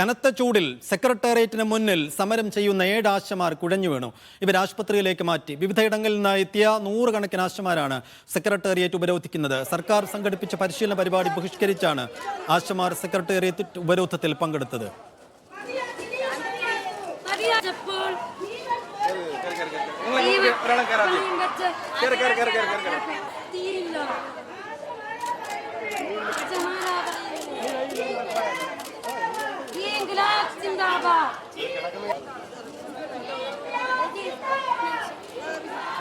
കനത്ത ചൂടിൽ സെക്രട്ടേറിയറ്റിന് മുന്നിൽ സമരം ചെയ്യുന്ന ഏഴ് ആശമാർ കുഴഞ്ഞു വീണു. ഇവർ ആശുപത്രിയിലേക്ക് മാറ്റി. വിവിധയിടങ്ങളിൽ നിന്ന് എത്തിയ നൂറുകണക്കിന് ആശമാരാണ് സെക്രട്ടേറിയറ്റ് ഉപരോധിക്കുന്നത്. സർക്കാർ സംഘടിപ്പിച്ച പരിശീലന പരിപാടി ബഹിഷ്കരിച്ചാണ് ആശമാർ സെക്രട്ടേറിയറ്റ് ഉപരോധത്തിൽ പങ്കെടുത്തത്.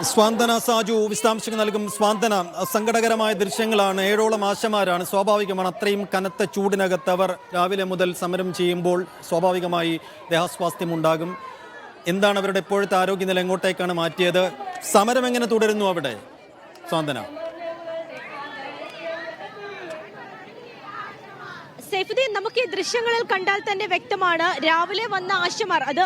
സ്വാന്തന സാജു വിശദാംശങ്ങൾ നൽകും. സ്വാന്തന സങ്കടകരമായ ദൃശ്യങ്ങളാണ്. ഏഴോളം ആശമാരാണ്. സ്വാഭാവികമാണ് അത്രയും കനത്ത ചൂടിനകത്ത് അവർ രാവിലെ മുതൽ സമരം ചെയ്യുമ്പോൾ സ്വാഭാവികമായി ദേഹാസ്വാസ്ഥ്യം ഉണ്ടാകും. എന്താണ് അവരുടെ ഇപ്പോഴത്തെ ആരോഗ്യനില? എങ്ങോട്ടേക്കാണ് മാറ്റിയത്? സമരം എങ്ങനെ തുടരുന്നു അവിടെ? സ്വാന്തന. സൈഫുദ്ദീൻ നമുക്ക് ഈ ദൃശ്യങ്ങളിൽ കണ്ടാൽ തന്നെ വ്യക്തമാണ്. രാവിലെ വന്ന ആശമാർ അത്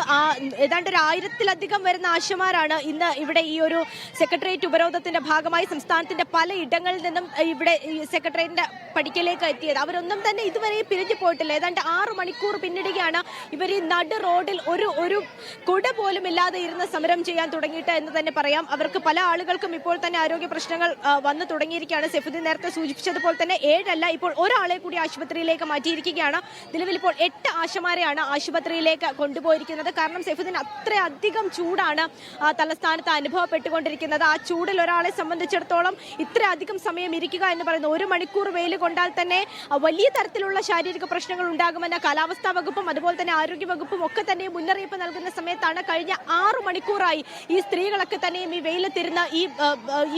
ഏതാണ്ട് ഒരു ആയിരത്തിലധികം വരുന്ന ആശമാരാണ് ഇന്ന് ഇവിടെ ഈ ഒരു സെക്രട്ടേറിയറ്റ് ഉപരോധത്തിന്റെ ഭാഗമായി സംസ്ഥാനത്തിന്റെ പല ഇടങ്ങളിൽ നിന്നും ഇവിടെ സെക്രട്ടേറിയറ്റിന്റെ പടിക്കലേക്ക് എത്തിയത്. അവരൊന്നും തന്നെ ഇതുവരെ പിരിഞ്ഞു പോയിട്ടില്ല. ഏതാണ്ട് ആറ് മണിക്കൂർ പിന്നിടുകയാണ് ഇവർ ഈ നടു റോഡിൽ ഒരു ഒരു കുട പോലും ഇല്ലാതെ ഇരുന്ന് സമരം ചെയ്യാൻ തുടങ്ങിയിട്ട് എന്ന് തന്നെ പറയാം. അവർക്ക് പല ആളുകൾക്കും ഇപ്പോൾ തന്നെ ആരോഗ്യ പ്രശ്നങ്ങൾ വന്നു തുടങ്ങിയിരിക്കുകയാണ്. സെഫുദ്ദീൻ നേരത്തെ സൂചിപ്പിച്ചതുപോലെ തന്നെ ഏഴല്ല ഇപ്പോൾ ഒരാളെ കൂടി ആശുപത്രിയിലേക്ക് മാറ്റിയിരിക്കുകയാണ്. നിലവിൽ ഇപ്പോൾ എട്ട് ആശമാരെയാണ് ആശുപത്രിയിലേക്ക് കൊണ്ടുപോയിരിക്കുന്നത്. കാരണം സെഫുദ്ദീൻ അത്രയധികം ചൂടാണ് തലസ്ഥാനത്ത് അനുഭവപ്പെട്ടുകൊണ്ടിരിക്കുന്നത്. ആ ചൂടിൽ ഒരാളെ സംബന്ധിച്ചിടത്തോളം ഇത്രയധികം സമയം ഇരിക്കുക എന്ന് പറയുന്നത് ഒരു മണിക്കൂർ വെയിൽ കൊണ്ടാൽ തന്നെ വലിയ തരത്തിലുള്ള ശാരീരിക പ്രശ്നങ്ങൾ ഉണ്ടാകുമെന്ന കാലാവസ്ഥാ വകുപ്പും അതുപോലെ തന്നെ ആരോഗ്യ വകുപ്പും ഒക്കെ തന്നെ മുന്നറിയിപ്പ് നൽകുന്ന സമയത്താണ് കഴിഞ്ഞ ആറു മണിക്കൂറായി ഈ സ്ത്രീകളൊക്കെ തന്നെയും ഈ വെയിലത്തിരുന്ന് ഈ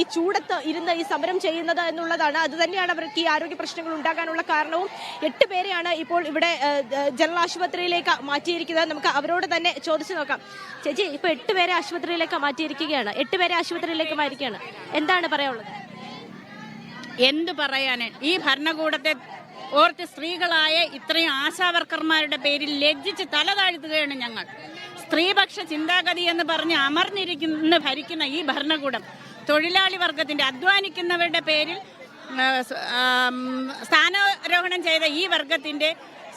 ഈ ചൂടത്ത് ഇരുന്ന് ഈ സമരം ചെയ്യുന്നത് എന്നുള്ളതാണ്. അത് തന്നെയാണ് അവർക്ക് ഈ ആരോഗ്യ പ്രശ്നങ്ങൾ ഉണ്ടാകാനുള്ള കാരണവും. എട്ട് പേരെയാണ് ഇപ്പോൾ ഇവിടെ ജനറൽ ആശുപത്രിയിലേക്ക് മാറ്റിയിരിക്കുന്നത്. നമുക്ക് അവരോട് തന്നെ ചോദിച്ചു നോക്കാം. ചേച്ചി ഇപ്പൊ എട്ട് പേരെ ആശുപത്രിയിലേക്ക് മാറ്റിയിരിക്കുകയാണ്. എട്ട് പേരെ ആശുപത്രിയിലേക്ക് മാറ്റിയിരിക്കുകയാണ്. എന്താണ് പറയാനുള്ളത്? എന്തു പറയാന്? ഈ ഭരണകൂടത്തെ ഓർത്ത് സ്ത്രീകളായ ഇത്രയും ആശാവർക്കർമാരുടെ പേരിൽ ലജ്ജിച്ച് തല താഴ്ത്തുകയാണ് ഞങ്ങൾ. സ്ത്രീപക്ഷ ചിന്താഗതി എന്ന് പറഞ്ഞ് അമർന്നിരിക്കുന്ന ഭരിക്കുന്ന ഈ ഭരണകൂടം തൊഴിലാളി വർഗത്തിന്റെ അധ്വാനിക്കുന്നവരുടെ പേരിൽ സ്ഥാനാരോഹണം ചെയ്ത ഈ വർഗത്തിന്റെ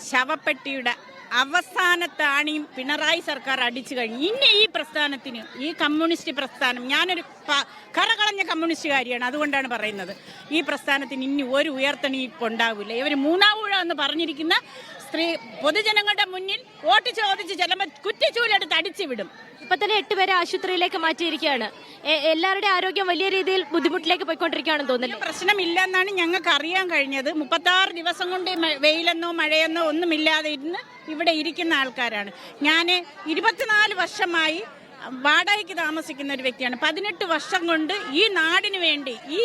ശവപ്പെട്ടിയുടെ അവസാനത്തെ ആണിയും പിണറായി സർക്കാർ അടിച്ചു കഴിഞ്ഞു. ഇനി ഈ പ്രസ്ഥാനത്തിന് ഈ കമ്മ്യൂണിസ്റ്റ് പ്രസ്ഥാനം ഞാനൊരു കറകളഞ്ഞ കമ്മ്യൂണിസ്റ്റുകാരിയാണ് അതുകൊണ്ടാണ് പറയുന്നത്. ഈ പ്രസ്ഥാനത്തിന് ഇനി ഒരു ഉയർത്തണി ഉണ്ടാവില്ല ഇവർ മൂന്നാവൂഴ എന്ന് പറഞ്ഞിരിക്കുന്ന സ്ത്രീ പൊതുജനങ്ങളുടെ മുന്നിൽ വോട്ട് ചോദിച്ച് ചിലപ്പോൾ കുറ്റിച്ചൂലെടുത്ത് അടിച്ചു വിടും. ഇപ്പൊ തന്നെ എട്ട് പേരെ ആശുപത്രിയിലേക്ക് മാറ്റിയിരിക്കുകയാണ്. എല്ലാവരുടെ എല്ലാവരുടെയും ആരോഗ്യം വലിയ രീതിയിൽ ബുദ്ധിമുട്ടിലേക്ക് പോയിക്കൊണ്ടിരിക്കുകയാണെന്ന് തോന്നുന്നു പ്രശ്നമില്ല എന്നാണ് ഞങ്ങൾക്ക് അറിയാൻ കഴിഞ്ഞത്. മുപ്പത്താറ് ദിവസം കൊണ്ട് വെയിലെന്നോ മഴയെന്നോ ഒന്നുമില്ലാതെ ഇരുന്ന് ഇവിടെ ഇരിക്കുന്ന ആൾക്കാരാണ്. ഞാൻ ഇരുപത്തിനാല് വർഷമായി വാടകയ്ക്ക് താമസിക്കുന്ന ഒരു വ്യക്തിയാണ്. പതിനെട്ട് വർഷം കൊണ്ട് ഈ നാടിന് വേണ്ടി ഈ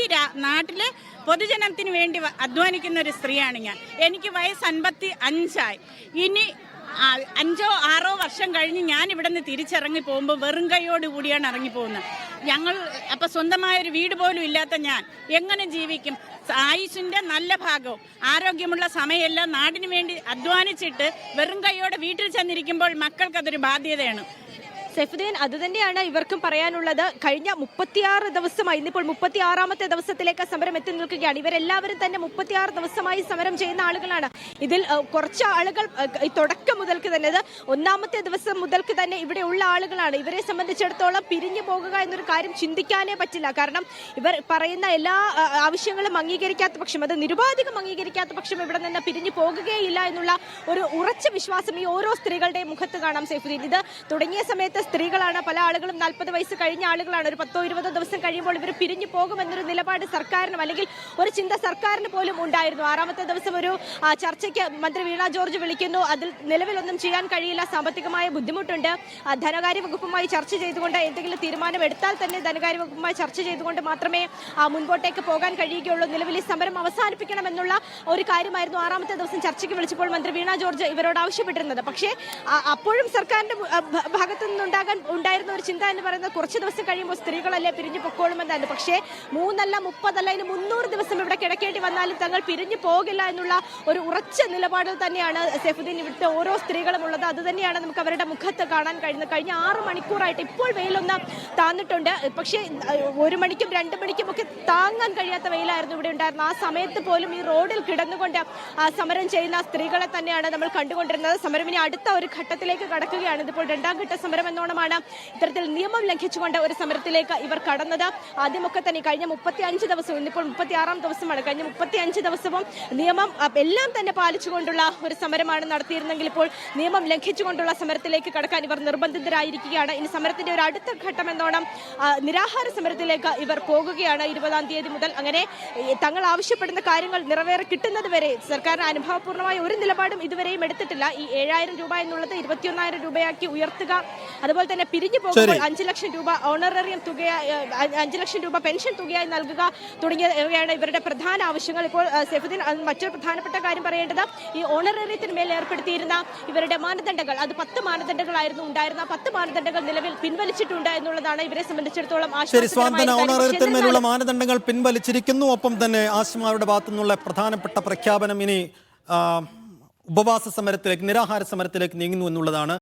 നാട്ടിലെ പൊതുജനത്തിന് വേണ്ടി അധ്വാനിക്കുന്ന ഒരു സ്ത്രീയാണ് ഞാൻ. എനിക്ക് വയസ്സ് അൻപത്തി അഞ്ചായി ഇനി അഞ്ചോ ആറോ വർഷം കഴിഞ്ഞ് ഞാൻ ഇവിടെ നിന്ന് തിരിച്ചിറങ്ങി പോകുമ്പോൾ വെറും കൈയോട് കൂടിയാണ് ഇറങ്ങി പോകുന്നത് ഞങ്ങൾ അപ്പം സ്വന്തമായ ഒരു വീട് പോലും ഇല്ലാത്ത ഞാൻ എങ്ങനെ ജീവിക്കും? ആയുഷിന്റെ നല്ല ഭാഗവും ആരോഗ്യമുള്ള സമയമെല്ലാം നാടിന് വേണ്ടി അധ്വാനിച്ചിട്ട് വെറും കൈയോടെ വീട്ടിൽ ചെന്നിരിക്കുമ്പോൾ മക്കൾക്കതൊരു ബാധ്യതയാണ്. സൈഫുദ്ദീൻ അത് തന്നെയാണ് ഇവർക്കും പറയാനുള്ളത്. കഴിഞ്ഞ മുപ്പത്തിയാറ് ദിവസമായി ഇന്നിപ്പോൾ മുപ്പത്തിയാറാമത്തെ ദിവസത്തിലേക്ക് സമരം എത്തി നിൽക്കുകയാണ്. ഇവരെല്ലാവരും തന്നെ മുപ്പത്തിയാറ് ദിവസമായി സമരം ചെയ്യുന്ന ആളുകളാണ്. ഇതിൽ കുറച്ച് ആളുകൾ തുടക്കം മുതൽക്ക് തന്നെ ഒന്നാമത്തെ ദിവസം മുതൽക്ക് തന്നെ ഇവിടെ ഉള്ള ആളുകളാണ്. ഇവരെ സംബന്ധിച്ചിടത്തോളം പിരിഞ്ഞു പോകുക എന്നൊരു കാര്യം ചിന്തിക്കാനേ പറ്റില്ല. കാരണം ഇവർ പറയുന്ന എല്ലാ ആവശ്യങ്ങളും അംഗീകരിക്കാത്ത പക്ഷം അത് നിരുപാധികം അംഗീകരിക്കാത്ത പക്ഷം ഇവിടെ നിന്ന് പിരിഞ്ഞു പോകുകയില്ല എന്നുള്ള ഒരു ഉറച്ച വിശ്വാസം ഈ ഓരോ സ്ത്രീകളുടെയും മുഖത്ത് കാണാം സൈഫുദ്ദീൻ. ഇത് തുടങ്ങിയ സമയത്ത് സ്ത്രീകളാണ്. പല ആളുകളും നാൽപ്പത് വയസ്സ് കഴിഞ്ഞ ആളുകളാണ്. ഒരു പത്തോ ഇരുപതോ ദിവസം കഴിയുമ്പോൾ ഇവർ പിരിഞ്ഞു പോകുമെന്നൊരു നിലപാട് സർക്കാരിനും അല്ലെങ്കിൽ ഒരു ചിന്ത സർക്കാരിന് പോലും ഉണ്ടായിരുന്നു. ആറാമത്തെ ദിവസം ഒരു ചർച്ചയ്ക്ക് മന്ത്രി വീണ ജോർജ് വിളിക്കുന്നു. അതിൽ നിലവിലൊന്നും ചെയ്യാൻ കഴിയില്ല. സാമ്പത്തികമായ ബുദ്ധിമുട്ടുണ്ട്. ധനകാര്യ വകുപ്പുമായി ചർച്ച ചെയ്തുകൊണ്ട് എന്തെങ്കിലും തീരുമാനം എടുത്താൽ തന്നെ ധനകാര്യ വകുപ്പുമായി ചർച്ച ചെയ്തുകൊണ്ട് മാത്രമേ മുൻപോട്ടേക്ക് പോകാൻ കഴിയുകയുള്ളൂ. നിലവിൽ ഈ സമരം അവസാനിപ്പിക്കണമെന്നുള്ള ഒരു കാര്യമായിരുന്നു ആറാമത്തെ ദിവസം ചർച്ചയ്ക്ക് വിളിച്ചപ്പോൾ മന്ത്രി വീണ ജോർജ് ഇവരോട് ആവശ്യപ്പെട്ടിരുന്നത്. പക്ഷേ അപ്പോഴും സർക്കാരിന്റെ ഭാഗത്തു നിന്നുണ്ടായ ഉണ്ടാകാൻ ഉണ്ടായിരുന്ന ഒരു ചിന്ത എന്ന് പറയുന്നത് കുറച്ച് ദിവസം കഴിയുമ്പോൾ സ്ത്രീകളല്ലേ പിരിഞ്ഞു പൊക്കോളുമെന്നായിരുന്നു. പക്ഷേ മൂന്നല്ല മുപ്പതല്ല ഇനി മുന്നൂറ് ദിവസം ഇവിടെ കിടക്കേണ്ടി വന്നാലും തങ്ങൾ പിരിഞ്ഞു പോകില്ല എന്നുള്ള ഒരു ഉറച്ച നിലപാടിൽ തന്നെയാണ് സെഫുദ്ദീൻ ഇവിടുത്തെ ഓരോ സ്ത്രീകളും ഉള്ളത്. അത് തന്നെയാണ് നമുക്ക് അവരുടെ മുഖത്ത് കാണാൻ കഴിയുന്നത്. കഴിഞ്ഞ ആറ് മണിക്കൂറായിട്ട് ഇപ്പോൾ വെയിലൊന്ന് താന്നിട്ടുണ്ട്. പക്ഷേ ഒരു മണിക്കും രണ്ട് മണിക്കും ഒക്കെ താങ്ങാൻ കഴിയാത്ത വെയിലായിരുന്നു ഇവിടെ ഉണ്ടായിരുന്നത്. ആ സമയത്ത് പോലും ഈ റോഡിൽ കിടന്നുകൊണ്ട് സമരം ചെയ്യുന്ന സ്ത്രീകളെ തന്നെയാണ് നമ്മൾ കണ്ടുകൊണ്ടിരുന്നത്. സമരം ഇനി അടുത്ത ഒരു ഘട്ടത്തിലേക്ക് കടക്കുകയാണ്. ഇതിപ്പോൾ രണ്ടാം ഘട്ട സമരം എന്നോണമാണ് ഇത്തരത്തിൽ നിയമം ലംഘിച്ചുകൊണ്ട് ഒരു സമരത്തിലേക്ക് ഇവർ കടന്നത്. ആദ്യമൊക്കെ തന്നെ കഴിഞ്ഞ മുപ്പത്തി അഞ്ച് ദിവസവും ഇന്നിപ്പോൾ മുപ്പത്തി ആറാം ദിവസമാണ്. കഴിഞ്ഞ മുപ്പത്തി അഞ്ച് ദിവസവും നിയമം എല്ലാം തന്നെ പാലിച്ചുകൊണ്ടുള്ള ഒരു സമരമാണ് നടത്തിയിരുന്നെങ്കിൽ ഇപ്പോൾ നിയമം ലംഘിച്ചുകൊണ്ടുള്ള സമരത്തിലേക്ക് കടക്കാൻ ഇവർ നിർബന്ധിതരായിരിക്കുകയാണ്. ഇനി സമരത്തിന്റെ ഒരു അടുത്ത ഘട്ടം എന്നോണം നിരാഹാര സമരത്തിലേക്ക് ഇവർ പോകുകയാണ് ഇരുപതാം തീയതി മുതൽ. അങ്ങനെ തങ്ങൾ ആവശ്യപ്പെടുന്ന കാര്യങ്ങൾ നിറവേറെ കിട്ടുന്നത് വരെ സർക്കാരിന് അനുഭവപൂർണമായ ഒരു നിലപാടും ഇതുവരെയും എടുത്തിട്ടില്ല. ഈ ഏഴായിരം രൂപ എന്നുള്ളത് ഇരുപത്തിയൊന്നായിരം രൂപയാക്കി ഉയർത്തുക അതുപോലെ തന്നെ പിരിഞ്ഞു പോകുമ്പോൾ അഞ്ച് ലക്ഷം രൂപ ഓണററിയം തുകയായി അഞ്ചു ലക്ഷം രൂപ പെൻഷൻ തുകയായി നൽകുക തുടങ്ങിയവയാണ് ഇവരുടെ പ്രധാന ആവശ്യങ്ങൾ. ഇപ്പോൾ സെഫുദ്ദീൻ മറ്റൊരു പ്രധാനപ്പെട്ട കാര്യം പറയേണ്ടത് ഈ ഓണറേറിയത്തിന് മേൽ ഏർപ്പെടുത്തിയിരുന്ന ഇവരുടെ മാനദണ്ഡങ്ങൾ. അത് പത്ത് മാനദണ്ഡങ്ങളായിരുന്നു ഉണ്ടായിരുന്ന പത്ത് മാനദണ്ഡങ്ങൾ നിലവിൽ പിൻവലിച്ചിട്ടുണ്ട് എന്നുള്ളതാണ് ഇവരെ സംബന്ധിച്ചിടത്തോളം ഓണറേറിയത്തിന്മേലുള്ള മാനദണ്ഡങ്ങൾ പിൻവലിച്ചിരിക്കുന്നു. ഒപ്പം തന്നെ ആശുമാരുടെ ഭാഗത്തു നിന്നുള്ള പ്രധാനപ്പെട്ട പ്രഖ്യാപനം ഇനി ഉപവാസ സമരത്തിലേക്ക് നിരാഹാര സമരത്തിലേക്ക് നീങ്ങുന്നു എന്നുള്ളതാണ്